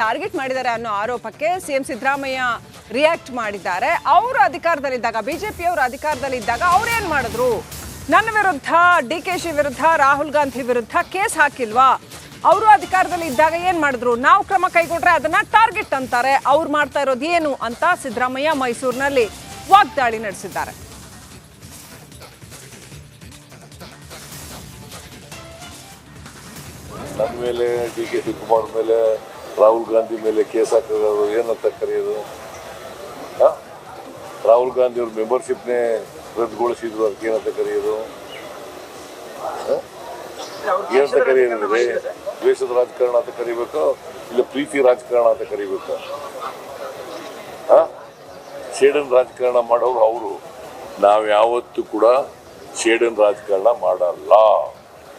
Target ಮಾಡಿದ್ದಾರೆ ಅನ್ನೋ ಆರೋಪಕ್ಕೆ ಸಿಎಂ ಸಿದ್ದರಾಮಯ್ಯ ರಿಯಾಕ್ಟ್ ಮಾಡಿದ್ದಾರೆ. ಅವರು ಅಧಿಕಾರದಲ್ಲಿದ್ದಾಗ, ಬಿಜೆಪಿ ಅವರು ಅಧಿಕಾರದಲ್ಲಿದ್ದಾಗ ಅವ್ರೇನ್ ಮಾಡಿದ್ರು? ನನ್ನ ವಿರುದ್ಧ, ಡಿ ಕೆ ಶಿ ವಿರುದ್ಧ, ರಾಹುಲ್ ಗಾಂಧಿ ವಿರುದ್ಧ ಕೇಸ್ ಹಾಕಿಲ್ವಾ? ಅವರು ಅಧಿಕಾರದಲ್ಲಿ ಇದ್ದಾಗ ಏನು ಮಾಡಿದ್ರು? ನಾವು ಕ್ರಮ ಕೈಗೊಂಡ್ರೆ ಅದನ್ನ ಟಾರ್ಗೆಟ್ ಅಂತಾರೆ. ಅವ್ರು ಮಾಡ್ತಾ ಇರೋದು ಏನು ಅಂತ ಸಿದ್ದರಾಮಯ್ಯ ಮೈಸೂರಿನಲ್ಲಿ ವಾಗ್ದಾಳಿ ನಡೆಸಿದ್ದಾರೆ. ನನ್ನ ಡಿ ಕೆ ಶಿವಕುಮಾರ್ ಮೇಲೆ ರಾಹುಲ್ ಗಾಂಧಿ ಮೇಲೆ ಕೇಸ್ ಹಾಕೋದು ಏನಂತ ಕರೆಯೋದು? ರಾಹುಲ್ ಗಾಂಧಿ ಅವ್ರ ಮೆಂಬರ್ಶಿಪ್ನೇ ರದ್ದುಗೊಳಿಸಿದ್ರು, ಅದಕ್ಕೆ ಏನಂತ ಕರೆಯೋದು? ಏನಂತ ಕರೆಯೋದಿದೆ? ದ್ವೇಷದ ರಾಜಕಾರಣ ಅಂತ ಕರಿಬೇಕು, ಇಲ್ಲ ಪ್ರೀತಿ ರಾಜಕಾರಣ ಅಂತ ಕರಿಬೇಕು? ಶೇಡನ್ ರಾಜಕಾರಣ ಮಾಡೋರು ಅವರು. ನಾವು ಯಾವತ್ತೂ ಕೂಡ ಶೇಡನ್ ರಾಜಕಾರಣ ಮಾಡಲ್ಲ.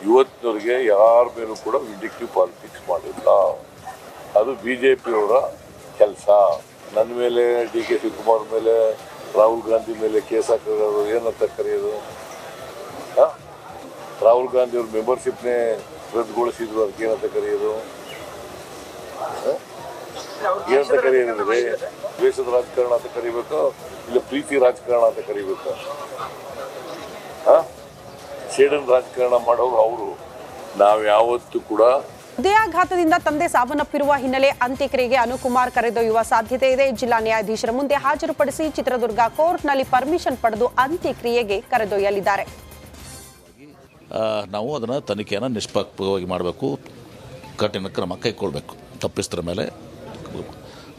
ಇವತ್ತಿನವ್ರಿಗೆ ಯಾರ ಮೇಲೂ ಕೂಡ ವಿಂಡಿಕ್ಟಿವ್ ಪಾಲಿಟಿಕ್ಸ್ ಮಾಡಿಲ್ಲ. ಅದು ಬಿ ಜೆ ಪಿಯವರ ಕೆಲಸ. ನನ್ನ ಮೇಲೆ, ಡಿ ಕೆ ಶಿವಕುಮಾರ್ ಮೇಲೆ, ರಾಹುಲ್ ಗಾಂಧಿ ಮೇಲೆ ಕೇಸ್ ಹಾಕೋದು ಏನಂತ ಕರೆಯೋದು? ಹಾಂ? ರಾಹುಲ್ ಗಾಂಧಿ ಅವ್ರ ಮೆಂಬರ್ಶಿಪ್ನೇ ರದ್ದುಗೊಳಿಸಿದ್ರು, ಅದಕ್ಕೆ ಏನಂತ ಕರೆಯೋದು? ಏನಂತ ಕರೆಯೋದಿದೆ ದ್ವೇಷದ ರಾಜಕಾರಣ ಅಂತ ಕರಿಬೇಕು, ಇಲ್ಲ ಪ್ರೀತಿ ರಾಜಕಾರಣ ಅಂತ ಕರಿಬೇಕು? ಹಾಂ? ಸೇಡನ್ ರಾಜಕಾರಣ ಮಾಡೋರು ಅವರು. ನಾವು ಯಾವತ್ತೂ ಕೂಡ ಹೃದಯಾಘಾತದಿಂದ ತಂದೆ ಸಾವನ್ನಪ್ಪಿರುವ ಹಿನ್ನೆಲೆ ಅಂತ್ಯಕ್ರಿಯೆಗೆ ಅನುಕುಮಾರ್ ಕರೆದೊಯ್ಯುವ ಸಾಧ್ಯತೆ ಇದೆ. ಜಿಲ್ಲಾ ನ್ಯಾಯಾಧೀಶರ ಮುಂದೆ ಹಾಜರುಪಡಿಸಿ ಚಿತ್ರದುರ್ಗ ಕೋರ್ಟ್ನಲ್ಲಿ ಪರ್ಮಿಷನ್ ಪಡೆದು ಅಂತ್ಯಕ್ರಿಯೆಗೆ ಕರೆದೊಯ್ಯಲಿದ್ದಾರೆ. ನಾವು ಅದನ್ನು ತನಿಖೆಯನ್ನು ನಿಷ್ಪಕ್ಷವಾಗಿ ಮಾಡಬೇಕು. ಕಠಿಣ ಕ್ರಮ ಕೈಗೊಳ್ಬೇಕು. ತಪ್ಪಿಸ್ತರ ಮೇಲೆ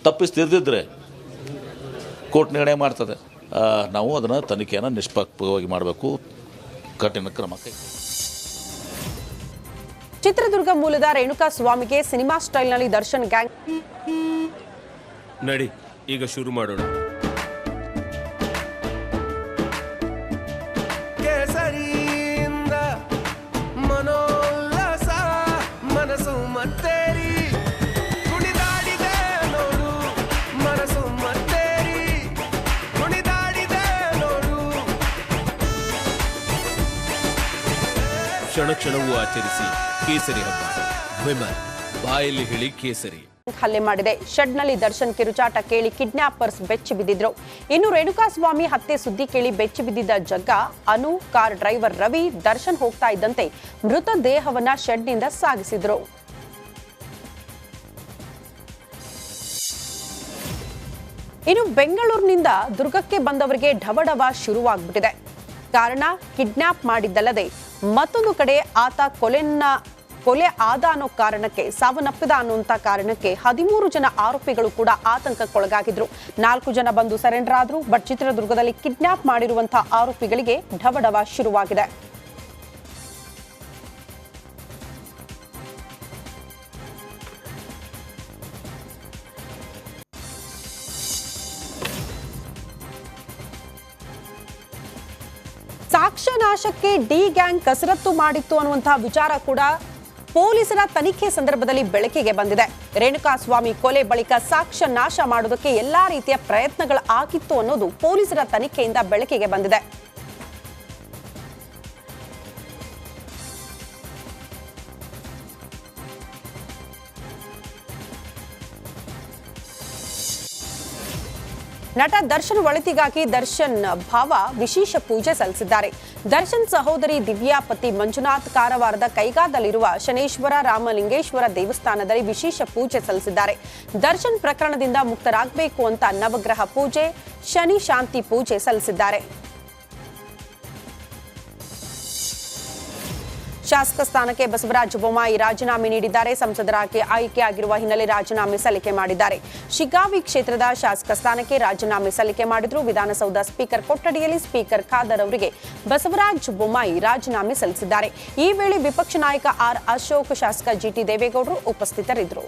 ತಪ್ಪಿಸ್ತಿರ್ದಿದ್ರೆ ಕೋರ್ಟ್ ನಿರ್ಣಯ ಮಾಡ್ತದೆ. ನಾವು ಅದನ್ನು ತನಿಖೆಯನ್ನು ನಿಷ್ಪಕ್ಷವಾಗಿ ಮಾಡಬೇಕು. ಕಠಿಣ ಕ್ರಮ ಕೈ ಚಿತ್ರದುರ್ಗ ಮೂಲದ ರೇಣುಕಾ ಸ್ವಾಮಿಗೆ ಸಿನಿಮಾ ಸ್ಟೈಲ್ನಲ್ಲಿ ದರ್ಶನ್ ಗ್ಯಾಂಗ್. ನಡಿ ಈಗ ಶುರು ಮಾಡೋಣ. ಕ್ಷಣ ಕ್ಷಣವೂ ಆಚರಿಸಿ ಕೇಸರಿ ಹಬ್ಬ. ವಿಮಲ್, ಬಾಯಲ್ಲಿ ಹೇಳಿ ಕೇಸರಿ. ಹಲ್ಲೆ ಮಾಡಿದೆ. ಶೆಡ್ನಲ್ಲಿ ದರ್ಶನ್ ಕಿರುಚಾಟ ಕೇಳಿ ಕಿಡ್ನಾಪರ್ಸ್ ಬೆಚ್ಚಿ ಬಿದ್ದಿದ್ರು. ಇನ್ನು ರೇಣುಕಾಸ್ವಾಮಿ ಹತ್ಯೆ ಸುದ್ದಿ ಕೇಳಿ ಬೆಚ್ಚಿ ಬಿದ್ದಿದ್ದ ಜಗ್ಗ, ಅನು, ಕಾರ್ ಡ್ರೈವರ್ ರವಿ, ದರ್ಶನ್ ಹೋಗ್ತಾ ಇದ್ದಂತೆ ಮೃತ ದೇಹವನ್ನ ಶೆಡ್ನಿಂದ ಸಾಗಿಸಿದ್ರು. ಇನ್ನು ಬೆಂಗಳೂರಿನಿಂದ ದುರ್ಗಕ್ಕೆ ಬಂದವರಿಗೆ ಢವಢವ ಶುರುವಾಗ್ಬಿಟ್ಟಿದೆ. ಕಾರಣ ಕಿಡ್ನಾಪ್ ಮಾಡಿದ್ದಲ್ಲದೆ ಮತ್ತೊಂದು ಕಡೆ ಆತ ಕೊಲೆನ್ನ ಕೊಲೆ ಆದ ಅನ್ನೋ ಕಾರಣಕ್ಕೆ, ಸಾವನ್ನಪ್ಪಿದ ಅನ್ನುವಂತ ಕಾರಣಕ್ಕೆ ಹದಿಮೂರು ಜನ ಆರೋಪಿಗಳು ಕೂಡ ಆತಂಕಕ್ಕೊಳಗಾಗಿದ್ರು. ನಾಲ್ಕು ಜನ ಬಂದು ಸರೆಂಡರ್ ಆದ್ರು, ಬಟ್ ಚಿತ್ರದುರ್ಗದಲ್ಲಿ ಕಿಡ್ನಾಪ್ ಮಾಡಿರುವಂತಹ ಆರೋಪಿಗಳಿಗೆ ಢವಢವ ಶುರುವಾಗಿದೆ. ಸಾಕ್ಷ್ಯ ನಾಶಕ್ಕೆ ಡಿ ಗ್ಯಾಂಗ್ ಕಸರತ್ತು ಮಾಡಿತ್ತು ಅನ್ನುವಂತಹ ವಿಚಾರ ಕೂಡ ಪೊಲೀಸರ ತನಿಖೆ ಸಂದರ್ಭದಲ್ಲಿ ಬೆಳಕಿಗೆ ಬಂದಿದೆ. ರೇಣುಕಾಸ್ವಾಮಿ ಕೊಲೆ ಬಳಿಕ ಸಾಕ್ಷ್ಯ ನಾಶ ಮಾಡೋದಕ್ಕೆ ಎಲ್ಲಾ ರೀತಿಯ ಪ್ರಯತ್ನಗಳು ಆಗಿತ್ತು ಅನ್ನೋದು ಪೊಲೀಸರ ತನಿಖೆಯಿಂದ ಬೆಳಕಿಗೆ ಬಂದಿದೆ. ನಟ ದರ್ಶನ್ ಒಳಿತಿಗಾಗಿ ದರ್ಶನ್ ಭಾವ ವಿಶೇಷ ಪೂಜೆ ಸಲ್ಲಿಸಿದ್ದಾರೆ. ದರ್ಶನ್ ಸಹೋದರಿ ದಿವ್ಯಾ ಪತಿ ಮಂಜುನಾಥ್ ಕಾರವಾರದ ಕೈಗಾದಲ್ಲಿರುವ ಶನೇಶ್ವರ ರಾಮಲಿಂಗೇಶ್ವರ ದೇವಸ್ಥಾನದಲ್ಲಿ ವಿಶೇಷ ಪೂಜೆ ಸಲ್ಲಿಸಿದ್ದಾರೆ. ದರ್ಶನ್ ಪ್ರಕರಣದಿಂದ ಮುಕ್ತರಾಗಬೇಕು ಅಂತ ನವಗ್ರಹ ಪೂಜೆ, ಶನಿ ಶಾಂತಿ ಪೂಜೆ ಸಲ್ಲಿಸಿದ್ದಾರೆ. ಶಾಸಕ ಸ್ಥಾನಕ್ಕೆ ಬಸವರಾಜ ಬೊಮ್ಮಾಯಿ ರಾಜೀನಾಮೆ ನೀಡಿದ್ದಾರೆ. ಸಂಸದರಾಗಿ ಆಯ್ಕೆಯಾಗಿರುವ ಹಿನ್ನೆಲೆ ರಾಜೀನಾಮೆ ಸಲ್ಲಿಕೆ ಮಾಡಿದ್ದಾರೆ. ಶಿಗ್ಗಾವಿ ಕ್ಷೇತ್ರದ ಶಾಸಕ ಸ್ಥಾನಕ್ಕೆ ರಾಜೀನಾಮೆ ಸಲ್ಲಿಕೆ ಮಾಡಿದ್ರು. ವಿಧಾನಸೌಧ ಸ್ಪೀಕರ್ ಕೊಠಡಿಯಲ್ಲಿ ಸ್ಪೀಕರ್ ಖಾದರ್ ಅವರಿಗೆ ಬಸವರಾಜ ಬೊಮ್ಮಾಯಿ ರಾಜೀನಾಮೆ ಸಲ್ಲಿಸಿದ್ದಾರೆ. ಈ ವೇಳೆ ವಿಪಕ್ಷ ನಾಯಕ ಆರ್ ಅಶೋಕ್, ಶಾಸಕ ಜಿಟಿ ದೇವೇಗೌಡರು ಉಪಸ್ಥಿತರಿದ್ದರು.